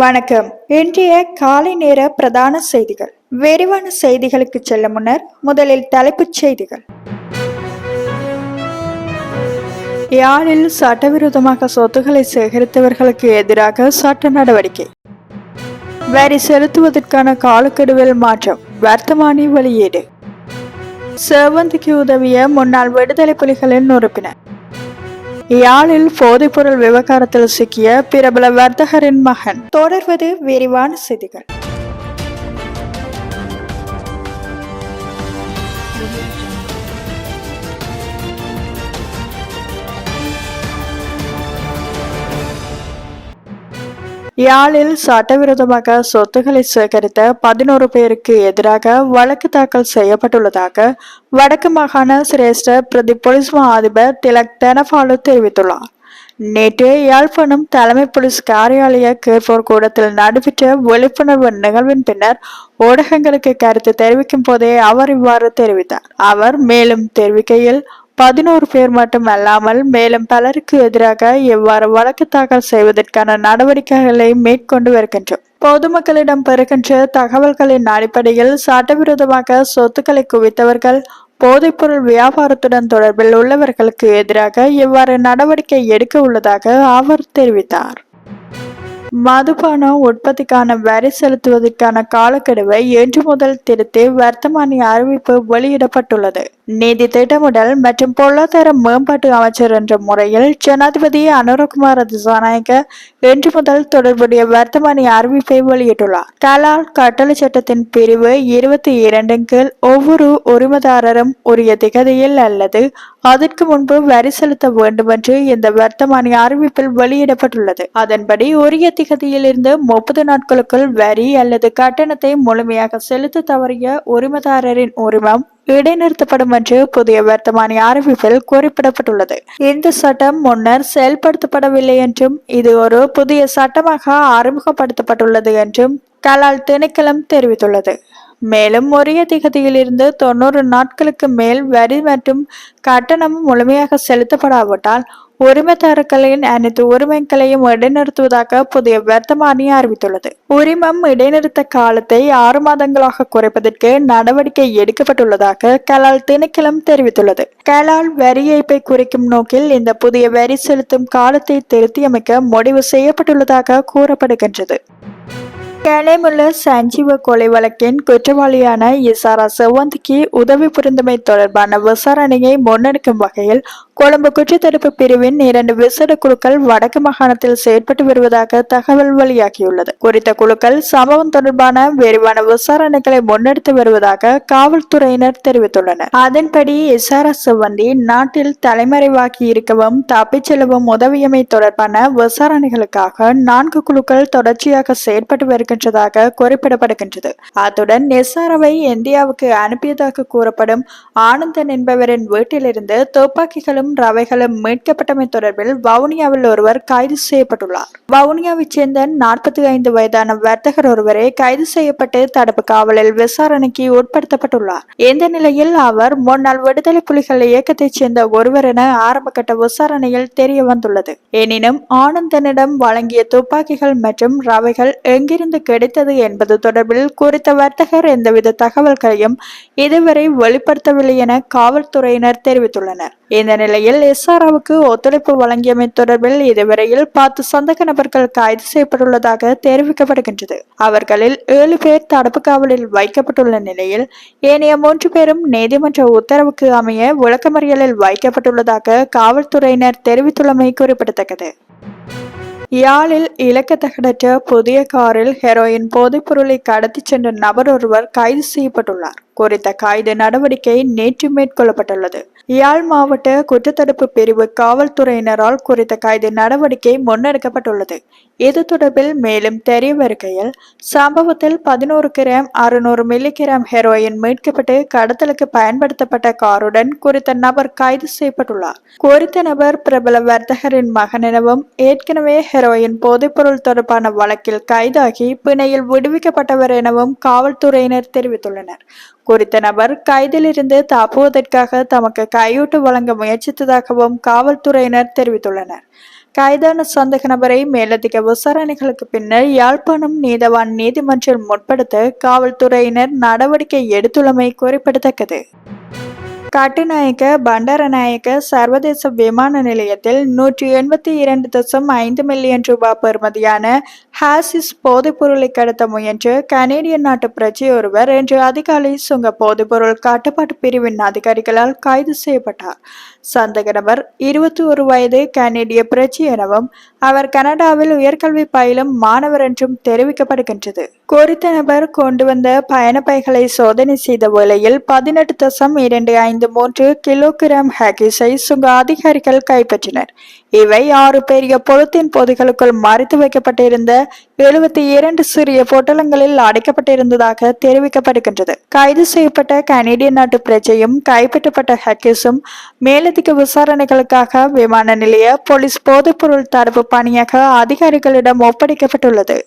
வணக்கம். இன்றைய காலை நேர பிரதான செய்திகள். விரிவான செய்திகளுக்கு செல்ல முன்னர் முதலில் தலைப்புச் செய்திகள். யாழில் சட்டவிரோதமாக சொத்துக்களை சேகரித்தவர்களுக்கு எதிராக சட்ட நடவடிக்கை. வரி செலுத்துவதற்கான காலக்கெடுவில் மாற்றம். வர்த்தமானி வெளியீடு. செவந்திக்கு உதவிய முன்னாள் விடுதலை புலிகளின் உறுப்பினர். யாழில் போதைப்பொருள் விவகாரத்தில் சிக்கிய பிரபல வர்த்தகரின் மகன். தொடர்வது விரிவான செய்திகள். யாழில் சட்டவிரோதமாக சொத்துக்களை சேகரித்த பதினோரு பேருக்கு எதிராக வழக்கு தாக்கல் செய்யப்பட்டுள்ளதாக வடக்கு மாகாண சிரேஷ்ட பிரதி போலீஸ் மா அதிபர் திலக் தனபாலு தெரிவித்துள்ளார். நேற்று யாழ்ப்பாணம் தலைமை போலீஸ் காரியாலய கேட்போர் கூடத்தில் நடைபெற்ற விழிப்புணர்வு நிகழ்வின் பின்னர் ஊடகங்களுக்கு கருத்து தெரிவிக்கும் போதே அவர் இவ்வாறு தெரிவித்தார். அவர் மேலும் தெரிவிக்கையில் பதினோரு பேர் மட்டுமல்லாமல் மேலும் பலருக்கு எதிராக எவ்வாறு வழக்கு தாக்கல் செய்வதற்கான நடவடிக்கைகளை மேற்கொண்டு வருகின்றோம். பொதுமக்களிடம் பெறுகின்ற தகவல்களின் அடிப்படையில் சட்டவிரோதமாக சொத்துக்களை குவித்தவர்கள் போதைப்பொருள் வியாபாரத்துடன் தொடர்பில் உள்ளவர்களுக்கு எதிராக எவ்வாறு நடவடிக்கை எடுக்க உள்ளதாக அவர் தெரிவித்தார். மதுபான உற்பத்திக்கான வரி செலுத்துவதற்கான காலக்கெடுவை இன்று முதல் திருத்தி வர்த்தமானி அறிவிப்பு வெளியிடப்பட்டுள்ளது. நிதி திட்டமிடல் மற்றும் பொருளாதார மேம்பாட்டு அமைச்சர் என்ற முறையில் ஜனாதிபதி அனுரகுமார திசாநாயக்க இன்று முதல் தொடர்புடைய வர்த்தமானி அறிவிப்பை வெளியிட்டுள்ளார். கலால் கட்டளை சட்டத்தின் பிரிவு இருபத்தி இரண்டின் கீழ் ஒவ்வொரு உரிமதாரரும் உரிய திகதியில் அல்லது அதற்கு முன்பு வரி செலுத்த வேண்டும் என்று இந்த வர்த்தமானி அறிவிப்பில் வெளியிடப்பட்டுள்ளது. அதன்படி உரிய திகதியிலிருந்து முப்பது நாட்களுக்குள் வரி அல்லது கட்டணத்தை முழுமையாக செலுத்த தவறிய உரிமதாரரின் உரிமம் இடைநிறுத்தப்படும் என்று புதிய வர்த்தமானி அறிவிப்பில் குறிப்பிடப்பட்டுள்ளது. இந்த சட்டம் முன்னர் செயல்படுத்தப்படவில்லை என்றும் இது ஒரு புதிய சட்டமாக அறிமுகப்படுத்தப்பட்டுள்ளது என்றும் கலால் திணைக்களம் தெரிவித்துள்ளது. மேலும் உரிய திகதியிலிருந்து தொண்ணூறு நாட்களுக்கு மேல் வரி மற்றும் கட்டணம் முழுமையாக செலுத்தப்படாவிட்டால் உரிமதாரர்களின் அனைத்து உரிமைகளையும் இடைநிறுத்துவதாக புதிய வர்த்தமானி அறிவித்துள்ளது. உரிமம் இடைநிறுத்த காலத்தை ஆறு மாதங்களாக குறைப்பதற்கு நடவடிக்கை எடுக்கப்பட்டுள்ளதாக கலால் திணைக்களம் தெரிவித்துள்ளது. கலால் வரி ஏய்ப்பை குறைக்கும் நோக்கில் இந்த புதிய வரி செலுத்தும் காலத்தை திருத்தியமைக்க முடிவு செய்யப்பட்டுள்ளதாக கூறப்படுகின்றது. கலைமுள்ள சஞ்சீவ கொலை வழக்கின் குற்றவாளியான இசாரா செவந்திக்கு உதவி புரிந்தமை தொடர்பான விசாரணையை முன்னெடுக்கும் வகையில் கொழும்பு குற்றத்தடுப்பு பிரிவின் இரண்டு விசேட குழுக்கள் வடக்கு மாகாணத்தில் செயற்பட்டு வருவதாக தகவல் வெளியாகியுள்ளது. குறித்த குழுக்கள் சம்பவம் தொடர்பான விரிவான விசாரணைகளை முன்னெடுத்து வருவதாக காவல்துறையினர் தெரிவித்துள்ளனர். அதன்படி எஸ்ஆர்எஸ் வந்தி நாட்டில் தலைமறைவாகி இருக்கவும் தப்பிச் செல்லவும் உதவியமை தொடர்பான விசாரணைகளுக்காக நான்கு குழுக்கள் தொடர்ச்சியாக செயற்பட்டு வருகின்றதாக குறிப்பிடப்படுகின்றது. அத்துடன் நெசாராவை இந்தியாவுக்கு அனுப்பியதாக கூறப்படும் ஆனந்தன் என்பவரின் வீட்டிலிருந்து துப்பாக்கிகளும் ரவைகளும் மீட்கப்பட்டமை தொடர்பில் வவுனியாவில் ஒருவர் கைது செய்யப்பட்டுள்ளார். வவுனியாவைச் சேர்ந்த நாற்பத்தி ஐந்து வயதான வர்த்தகர் ஒருவரே கைது செய்யப்பட்டு தடுப்பு காவலில் விசாரணைக்கு உட்படுத்தப்பட்டுள்ளார். இந்த நிலையில் அவர் முன்னாள் விடுதலை புலிகள் இயக்கத்தைச் சேர்ந்த ஒருவர் என ஆரம்பகட்ட விசாரணையில் தெரிய வந்துள்ளது. எனினும் ஆனந்தனிடம் வழங்கிய துப்பாக்கிகள் மற்றும் ரவைகள் எங்கிருந்து கிடைத்தது என்பது தொடர்பில் குறித்த வர்த்தகர் எந்தவித தகவல்களையும் இதுவரை வெளிப்படுத்தவில்லை என காவல்துறையினர் தெரிவித்துள்ளனர். இந்த நிலையில் எஸ்ஆர்ஓவுக்கு ஒத்துழைப்பு வழங்கியமை தொடர்பில் இதுவரையில் பத்து சந்தக நபர்கள் கைது செய்யப்பட்டுள்ளதாக தெரிவிக்கப்படுகின்றது. அவர்களில் ஏழு பேர் தடுப்பு காவலில் வைக்கப்பட்டுள்ள நிலையில் ஏனைய மூன்று பேரும் நீதிமன்ற உத்தரவுக்கு அமைய விளக்கமறியலில் வைக்கப்பட்டுள்ளதாக காவல்துறையினர் தெரிவித்துள்ளமை குறிப்பிடத்தக்கது. யாழில் இலக்கத்தகடற்ற புதிய காரில் ஹெரோயின் போதைப்பொருளை கடத்திச் சென்ற நபர் ஒருவர் கைது செய்யப்பட்டுள்ளார். குறித்த கைது நடவடிக்கை நேற்று மேற்கொள்ளப்பட்டுள்ளது. யாழ் மாவட்ட குற்றத்தடுப்பு பிரிவு காவல்துறையினரால் குறித்த கைது நடவடிக்கை முன்னெடுக்கப்பட்டுள்ளது. இது தொடர்பில் மேலும் தெரிய வருகையில் சம்பவத்தில் பதினோரு கிராம் அறுநூறு மில்லிகிராம் ஹெரோயின் மீட்கப்பட்டு கடத்தலுக்கு பயன்படுத்தப்பட்ட காருடன் குறித்த நபர் கைது செய்யப்பட்டுள்ளார். குறித்த நபர் பிரபல வர்த்தகரின் மகன் எனவும் ஏற்கனவே ஹெரோயின் போதைப்பொருள் தொடர்பான வழக்கில் கைதாகி பிணையில் விடுவிக்கப்பட்டவர் எனவும் காவல்துறையினர் தெரிவித்துள்ளனர். குறித்த நபர் கைதிலிருந்து தப்புவதற்காக தமக்கு கையூட்டு வழங்க முயற்சித்ததாகவும் காவல்துறையினர் தெரிவித்துள்ளனர். கைதான சந்தேக நபரை மேலதிக விசாரணைகளுக்கு பின்னர் யாழ்ப்பாணம் நீதவான் நீதிமன்றில் முற்படுத்த காவல்துறையினர் நடவடிக்கை எடுத்துள்ளமை குறிப்பிடத்தக்கது. கட்டுநாயக்க பண்டாரநாயக்க சர்வதேச விமான நிலையத்தில் நூற்றி எண்பத்தி இரண்டு தசம் ஐந்து மில்லியன் ரூபாய் பெறுமதியான ஹாசிஸ் போதைப் பொருளை கடத்த முயன்ற கனேடிய நாட்டு பிரஜை ஒருவர் இன்று அதிகாலை சுங்க போதைப்பொருள் கட்டுப்பாட்டு பிரிவின் அதிகாரிகளால் கைது செய்யப்பட்டார். சந்தேக நபர் இருபத்தி ஒரு வயது கனேடிய பிரஜை எனவும் அவர் கனடாவில் உயர்கல்வி பயிலும் மாணவர் என்றும் தெரிவிக்கப்படுகின்றது. குறித்த நபர் கொண்டு வந்த பயணப்பைகளை சோதனை செய்த வேளையில் பதினெட்டு தசம் இரண்டு ஐந்து மூன்று கிலோகிராம் ஹேகிஸை சுங்க அதிகாரிகள் கைப்பற்றினர். இவை ஆறு பெரிய பொருத்தின் பொதிகளுக்குள் மறைத்து வைக்கப்பட்டிருந்த எழுபத்தி இரண்டு சிறிய பொட்டலங்களில் அடைக்கப்பட்டிருந்ததாக தெரிவிக்கப்படுகின்றது. கைது செய்யப்பட்ட கனேடிய நாட்டு பிரஜையும் கைப்பற்றப்பட்ட ஹேக்கிஸும் மேலதிக விசாரணைகளுக்காக விமான நிலைய போலீஸ் போதைப்பொருள் தடுப்பு பணியாக அதிகாரிகளிடம் ஒப்படைக்கப்பட்டுள்ளது.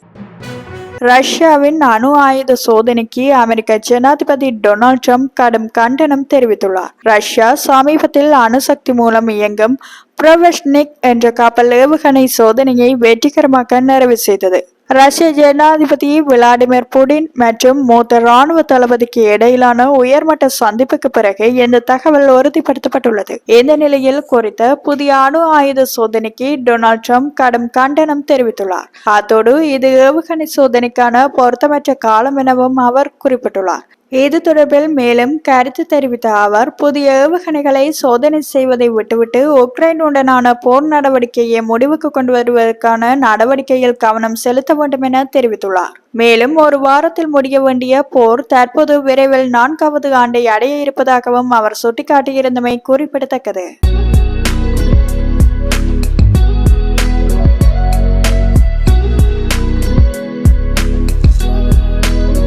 ரஷ்யாவின் அணு ஆயுத சோதனைக்கு அமெரிக்க ஜனாதிபதி டொனால்ட் ட்ரம்ப் கடும் கண்டனம் தெரிவித்துள்ளார். ரஷ்யா சமீபத்தில் அணுசக்தி மூலம் இயங்கும் பிரவஷ்னிக் என்ற கப்பல் ஏவுகணை சோதனையை வெற்றிகரமாக நிறைவு செய்தது. ரஷ்ய ஜனாதிபதி விளாடிமிர் புடின் மற்றும் மூத்த ராணுவ தளபதிக்கு இடையிலான உயர்மட்ட சந்திப்புக்கு பிறகு இந்த தகவல் உறுதிப்படுத்தப்பட்டுள்ளது. இந்த நிலையில் குறித்த புதிய அணு ஆயுத சோதனைக்கு டொனால்ட் ட்ரம்ப் கடும் கண்டனம் தெரிவித்துள்ளார். அத்தோடு இது ஏவுகணை சோதனைக்கான பொருத்தமற்ற காலம் எனவும் அவர் குறிப்பிட்டுள்ளார். இது தொடர்பில் மேலும் கருத்து தெரிவித்த அவர் புதிய ஏவுகணைகளை சோதனை செய்வதை விட்டுவிட்டு உக்ரைனுடனான போர் நடவடிக்கையை முடிவுக்கு கொண்டு வருவதற்கான நடவடிக்கையில் கவனம் செலுத்த வேண்டும் என தெரிவித்துள்ளார். மேலும் ஒரு வாரத்தில் முடிய வேண்டிய போர் தற்போது விரைவில் நான்காவது ஆண்டை அடைய இருப்பதாகவும் அவர் சுட்டிக்காட்டியிருந்தமை குறிப்பிடத்தக்கது.